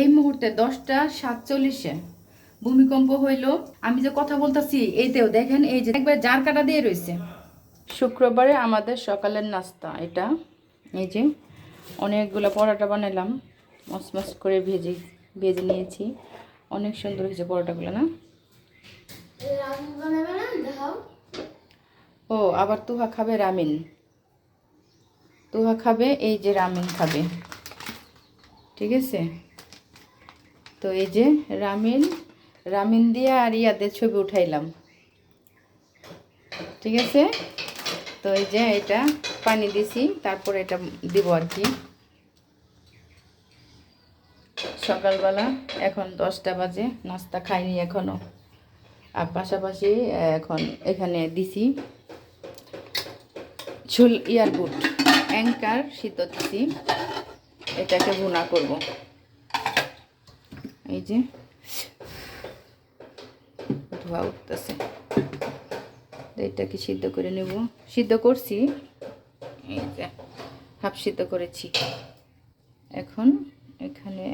এই মুহূর্তে দশটা সাতচল্লিশে ভূমিকম্প হইল। আমি যে কথা বলতেছি, এইতেও দেখেন, এই যে একবার জার কাটা দিয়ে রয়েছে শুক্রবারে আমাদের সকালের নাস্তা এটা। এই যে অনেকগুলো পরোটা বানালাম মসমস করে ভেজে ভেজে নিয়েছি। অনেক সুন্দর হয়েছে পরোটাগুলো, না? ও, আবার তুহা খাবে রামিন। তুহা খাবে, এই যে রামিন খাবে। ঠিক আছে? তো এই যে রামিন রামিন দিয়ে আর ইয়াদের ছবি উঠাইলাম। ঠিক আছে? তো এই যে এটা পানি দিছি, তারপর এটা দিব আর কি। সকালবেলা এখন দশটা বাজে, নাস্তা খাইনি এখনও আর পাশাপাশি এখন এখানে দিছি ঝুল ইয়ারবুট, অ্যাঙ্কার শীত দিছি। এটাকে ভুনা করব। এই যে ধোয়া উঠতেছে। এটাকে সিদ্ধ করে নেব। সিদ্ধ করছি। এই যে হাফ সিদ্ধ করেছি। এখন এখানে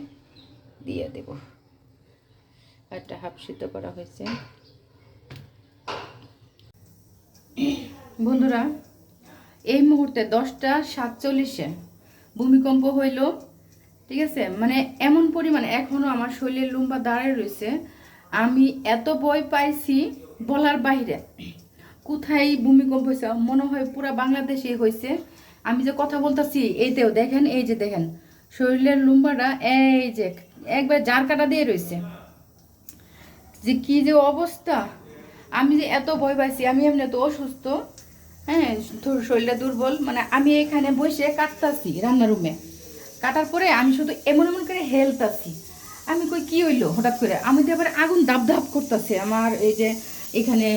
দিয়ে দেব। একটা হাফ সিদ্ধ করা হয়েছে। বন্ধুরা, এই মুহূর্তে দশটা সাতচল্লিশে ভূমিকম্প হইল। ঠিক আছে? মানে এমন পরিমাণ এখনও আমার শরীরের লুম্বা দাঁড়ায় রয়েছে, আমি এত ভয় পাইছি বলার বাইরে কোথায় ভূমিকম্প হয়েছে? মনে হয় পুরা বাংলাদেশে হয়েছে। আমি যে কথা বলতেছি এইতেও দেখেন, এই যে দেখেন, শরীরের লুম্বাটা এই যে, একবার জার কাটা দিয়ে রয়েছে। যে কি যে অবস্থা? আমি যে এত ভয় পাইছি, আমি এমনি তো অসুস্থ। হ্যাঁ শরীরটা দুর্বল মানে আমি এখানে বসে কাটতাছি রান্নার রুমে। কাটার পরে আমি শুধু এমন এমন করে হেলতাছি আমি কই, কি হইল? হঠাৎ করে। আমি তো আবার আগুন দাপ দাপ করতেছে। আমার এই যে এখানে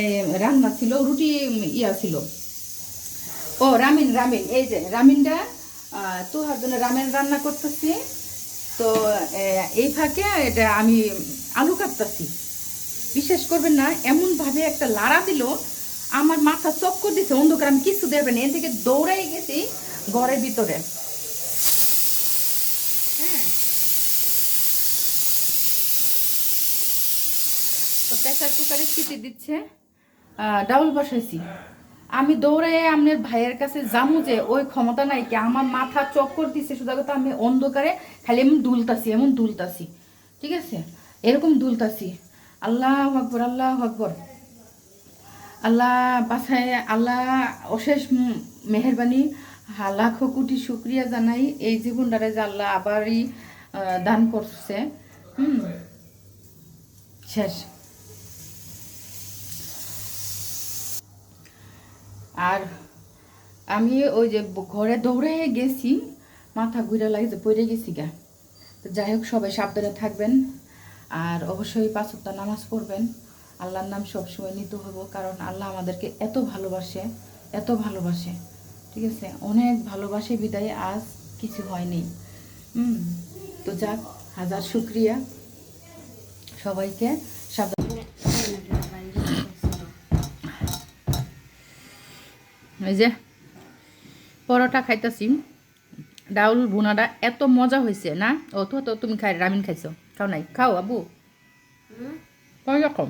রান্না ছিল, রুটি ইয়া ছিল। ও, রামিন রামিন, এই যে রামিনটা তুহার জন্য রামেন রান্না করতেছি। তো এই ফাঁকে এটা আমি আলু কাটতেছি। বিশ্বাস করবেন না, এমনভাবে একটা লাড়া দিল, আমার মাথা চক্কর দিছে, অন্ধকার, আমি কিছু দেবেন এ থেকে দৌড়াই গেছি ঘরের ভিতরে। তো প্রেসার কুকারে সিটি দিচ্ছে ডাউল বসাইছি। আমি দৌড়ে আপনার ভাইয়ের কাছে জামু যে, ওই ক্ষমতা নাই কি? আমার মাথা চক্কর দিচ্ছে শুধু কথা আমি অন্ধকারে খালি এমন দুলতাছি এমন দুলতাছি। ঠিক আছে? এরকম দুলতাছি। আল্লাহ আকবর আল্লাহ আকবর। আল্লাহ বাসায় আল্লাহ অশেষ মেহেরবানি। লাখো কোটি শুক্রিয়া জানাই এই জীবনটারে যে আল্লাহ আবারই দান করছে। হুম? শেষ। আর আমি ওই যে ঘরে দৌড়ে গেছি, মাথা ঘুরে লাগছে, পড়ে গেছি গা। তো যাই হোক, সবাই সাবধানে থাকবেন আর অবশ্যই পাঁচটা নামাজ পড়বেন। আল্লাহর নাম সবসময় নিতে হব কারণ আল্লাহ আমাদেরকে এত ভালোবাসে এত ভালোবাসে। ঠিক আছে? অনেক ভালোবাসে বিদায়, আজ কিছু হয়নি। হুম, তো যাক, হাজার শুক্রিয়া সবাইকে সাবধান এই যে পরোটা খাইতেছি। ডাউল ভুনাটা এত মজা হয়েছে না? ও তো তো তুমি খাই রামিন খাইছো। খাও নাই? খাও আবু। কম?